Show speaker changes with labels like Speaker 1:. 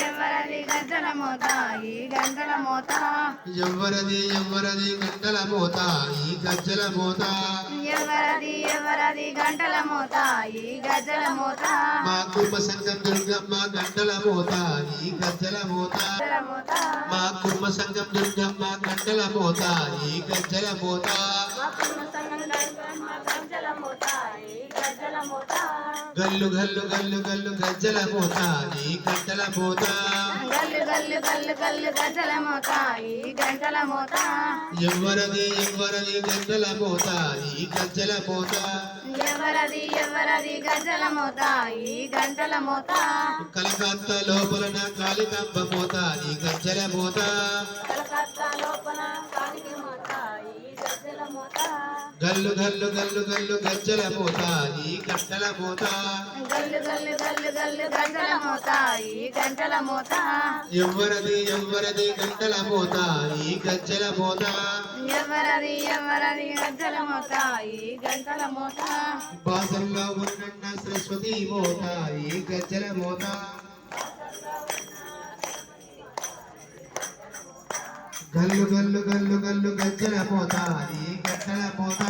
Speaker 1: ఎవరది మోత? ఈ గంటల మోత.
Speaker 2: ఎవ్వరది గంటల మోత? ఈ గజ్జల మోత.
Speaker 1: ఎవరది ఎవరది గంటల మోత? ఈ గజ్జల మోత.
Speaker 2: మా కుర్మ సంఘం దుర్గమ్మ గంటల మోత. ఈ
Speaker 1: గజ్జల మోత.
Speaker 2: మా కుర్మ సంఘం దుర్గమ్మ గంటల మోత. ఈ గజ్జల మోత.
Speaker 1: అప్పుడు సంగం గంటల గజ్జల మోత. ఈ గజ్జల మోత.
Speaker 2: గల్లు గల్లు గల్లు గల్లు గజ్జల మోత ఈ గంటల మోత
Speaker 1: గల్లు గల్లు గల్లు గల్లు గజ్జల మోత ఈ గంటల మోత.
Speaker 2: ఎవ్వరది ఎవ్వరది గంటల మోత ఈ గజ్జల మోత.
Speaker 1: ఎవరది ఎవరది గజ్జల మోత ఈ గంటల మోత.
Speaker 2: కలకత్తా లోపల నా కాలికంబ మోత ఈ గజ్జల మోత.
Speaker 1: కలకత్తా లోపల కాలికి మోత ఈ గజ్జల మోత.
Speaker 2: గల్లు గల్లు గల్లు గల్లు గజ్జల మోత ఈ గంటల మోత.
Speaker 1: గల్లు గల్లు గల్లు గల్లు గంటల మోత ఈ గంటల మోత.
Speaker 2: ఎవ్వరది ఎవ్వరది గంటల మోత ఈ గజ్జల మోత.
Speaker 1: ఎవరది ఎవరది గజ్జల మోత ఈ గంటల మోత.
Speaker 2: బాసల్లో ఉన్న సరస్వతి మోత ఈ గజ్జల మోత. గల్లు గల్లు గల్లు గల్లు గజ్జల మోత ఈ గంటల మోత.